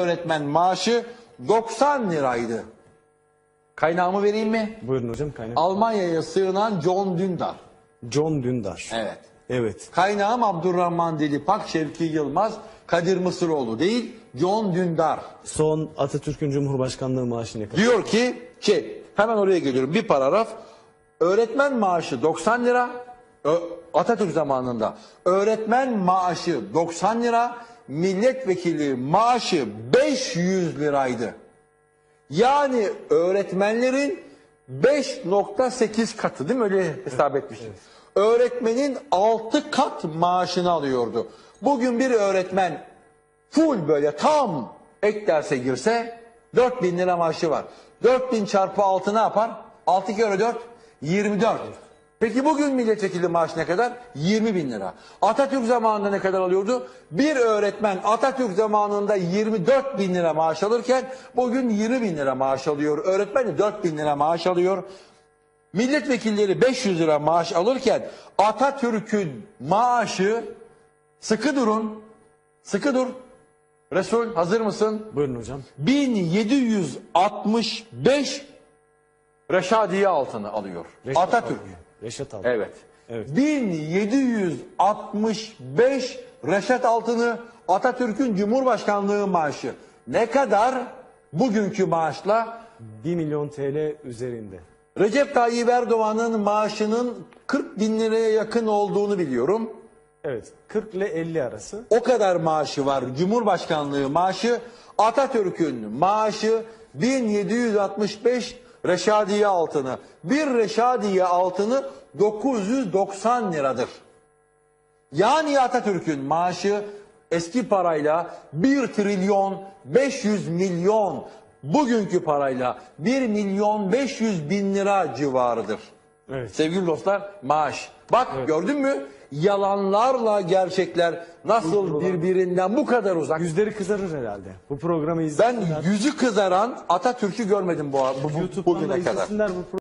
öğretmen maaşı 90 liraydı. Kaynağımı vereyim mi? Buyurun hocam kaynak. Almanya'ya sığınan John Dündar. John Dündar. Evet. Evet. Kaynağım Abdurrahman Dilipak, Şevki Yılmaz, Kadir Mısıroğlu değil, John Dündar. Son Atatürk'ün Cumhurbaşkanlığı maaşı ne kadar? Diyor ki, şey, hemen oraya geliyorum bir paragraf. Öğretmen maaşı 90 lira, Ö- Atatürk zamanında. Öğretmen maaşı 90 lira, milletvekili maaşı 500 liraydı. Yani öğretmenlerin 5.8 katı değil mi? Öyle hesap etmiştim. Öğretmenin 6 kat maaşını alıyordu. Bugün bir öğretmen full böyle tam ek derse girse 4000 lira maaşı var. 4000 çarpı 6 ne yapar? 6 kere 4 24. Peki bugün milletvekili maaşı ne kadar? 20 bin lira. Atatürk zamanında ne kadar alıyordu? Bir öğretmen Atatürk zamanında 24 bin lira maaş alırken bugün 20 bin lira maaş alıyor. Öğretmen de 4 bin lira maaş alıyor. Milletvekilleri 500 lira maaş alırken Atatürk'ün maaşı sıkı durun, sıkı dur. Resul hazır mısın? Buyurun hocam. 1765 Reşadiye altını alıyor. Reşat Atatürk. Altın. Reşat Altın. Evet. Evet. 1765 Reşat Altın'ı Atatürk'ün Cumhurbaşkanlığı maaşı. Ne kadar bugünkü maaşla 1 milyon TL üzerinde. Recep Tayyip Erdoğan'ın maaşının 40 bin liraya yakın olduğunu biliyorum. Evet. 40 ile 50 arası. O kadar maaşı var. Cumhurbaşkanlığı maaşı. Atatürk'ün maaşı 1765 Reşadiye altını. Bir Reşadiye altını 990 liradır. Yani Atatürk'ün maaşı eski parayla 1 trilyon 500 milyon bugünkü parayla 1 milyon 500 bin lira civarıdır. Evet. Sevgili dostlar maaş. Bak gördün mü? Yalanlarla gerçekler nasıl birbirinden bu kadar uzak. Yüzleri kızarır herhalde. Bu programı Ben izlesinler. yüzü kızaran Atatürk'ü görmedim bu, bu, bu bugüne kadar. izlesinler bu